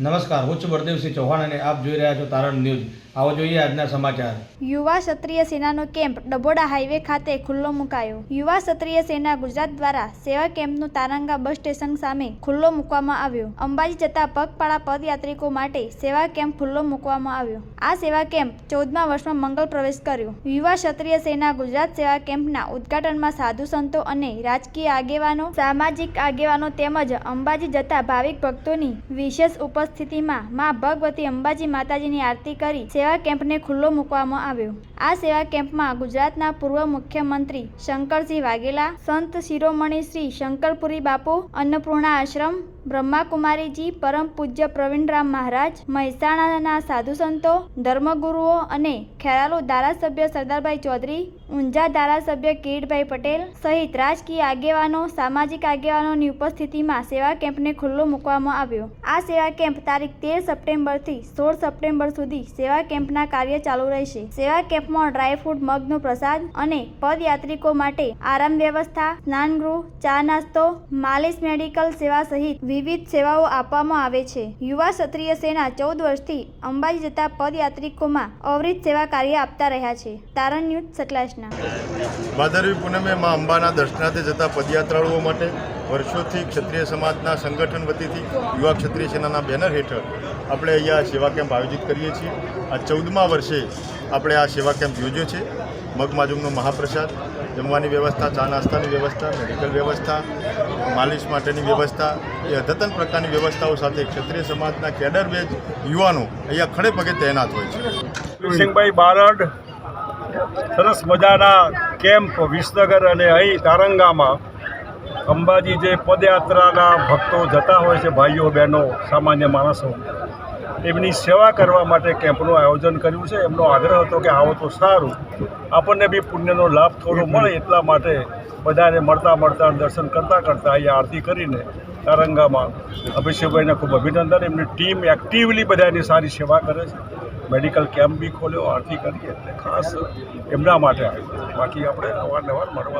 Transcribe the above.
નમસ્કાર, હું બળદેવસિંહ ચૌહાણ અને આપ જોઈ રહ્યા છો તારણ ન્યૂઝ. આવો જોઈએ આજના સમાચાર. યુવા ક્ષત્રિય સેનાનો કેમ્પ ડબોડા હાઈવે ખાતે ખુલ્લો મુકાયો. યુવા ક્ષત્રિય સેના ગુજરાત દ્વારા સેવા કેમ્પનું તારંગા બસ સ્ટેશન સામે ખુલ્લો મૂકવામાં આવ્યો. અંબાજી જતા પગપાળા પદયાત્રિકો માટે સેવા કેમ્પ ખુલ્લો મૂકવામાં આવ્યો. આ સેવા કેમ્પ ચૌદમા વર્ષમાં મંગળ પ્રવેશ કર્યો. યુવા ક્ષત્રિય સેના ગુજરાત સેવા કેમ્પના ઉદ્ઘાટનમાં સાધુ સંતો અને રાજકીય આગેવાનો, સામાજિક આગેવાનો તેમજ અંબાજી જતા ભાવિક ભક્તોની વિશેષ ઉપસ્થિતિમાં મા ભગવતી અંબાજી માતાજીની આરતી કરી સેવા કેમ્પને ખુલ્લો મૂકવામાં આવ્યો. આ સેવા કેમ્પમાં ગુજરાતના પૂર્વ મુખ્યમંત્રી શંકરસિંહ વાઘેલા, સંત શિરોમણી શ્રી શંકરપુરી બાપુ, અન્નપૂર્ણા આશ્રમ બ્રહ્માકુમારીજી પરમ પૂજ્ય પ્રવીણરામ મહારાજ, મહેસાણાના સાધુ સંતો, ધર્મગુરુઓ અને ખેરાલુ ધારાસભ્ય સરદારભાઈ ચૌધરી, ઊંઝા ધારાસભ્ય કિરીટભાઈ પટેલ સહિત રાજકીય આગેવાનો, સામાજિક આગેવાનોની ઉપસ્થિતિમાં સેવા કેમ્પને ખુલ્લો મૂકવામાં આવ્યો. આ સેવા કેમ્પ તારીખ તેર સપ્ટેમ્બરથી સોળ સપ્ટેમ્બર સુધી સેવા કેમ્પના કાર્ય ચાલુ રહેશે. સેવા કેમ્પમાં ડ્રાયફ્રૂટ મગનો પ્રસાદ અને પદયાત્રિકો માટે આરામ વ્યવસ્થા, સ્નાનગૃહ, ચા નાસ્તો, માલિશ મેડિકલ સેવા સહિત વિવિધ સેવાઓ આપવામાં આવે છે. યુવા ક્ષત્રિય સેના ચૌદ વર્ષથી અંબાજી જતા પદયાત્રિકોમાં અવરિત સેવા કાર્ય આપતા રહ્યા છે. તારણ ન્યૂઝ સતલાસના ભાદરવી પૂનમે માં અંબાના દર્શનાર્થે જતા પદયાત્રાળુઓ માટે વર્ષોથી ક્ષત્રિય સમાજના સંગઠન વતીથી યુવા ક્ષત્રિય સેનાના બેનર હેઠળ આપણે અહીંયા સેવા કેમ્પ આયોજિત કરીએ છીએ. આ ચૌદમા વર્ષે આપણે આ સેવા કેમ્પ યોજ્યો છે. મગમાજુમનો મહાપ્રસાદ જમવાની વ્યવસ્થા, ચા નાસ્તાની વ્યવસ્થા મેડિકલ વ્યવસ્થા, માલિશ માટેની વ્યવસ્થા, એ અદ્યતન પ્રકારની વ્યવસ્થાઓ સાથે ક્ષત્રિય સમાજના કેડર બેજ યુવાનો અહીંયા ખડે પગે તૈનાત હોય છે. સિંહભાઈ બારડ, સરસ મજાના કેમ્પ વિસનગર અને અહીં તારંગામાં અંબાજી જે પદયાત્રાના ભક્તો જતા હોય છે, ભાઈઓ, બહેનો, સામાન્ય માણસો. એમની સેવા કરવા માટે કેમ્પનું આયોજન કર્યું છે. એમનો આગ્રહ હતો કે આવો તો સારું. આપણને બી પુણ્યનો લાભ થોડો મળે એટલા માટે બધાને મળતા મળતા દર્શન કરતાં કરતાં અહીંયા આરતી કરીને તારંગામાં અભિષેકભાઈને ખૂબ અભિનંદન. એમની ટીમ એક્ટિવલી બધાની સારી સેવા કરે છે. મેડિકલ કેમ્પ બી ખોલ્યો, આરતી કરી એટલે ખાસ એમના માટે આવ્યું. બાકી આપણે અવારનવાર મળવા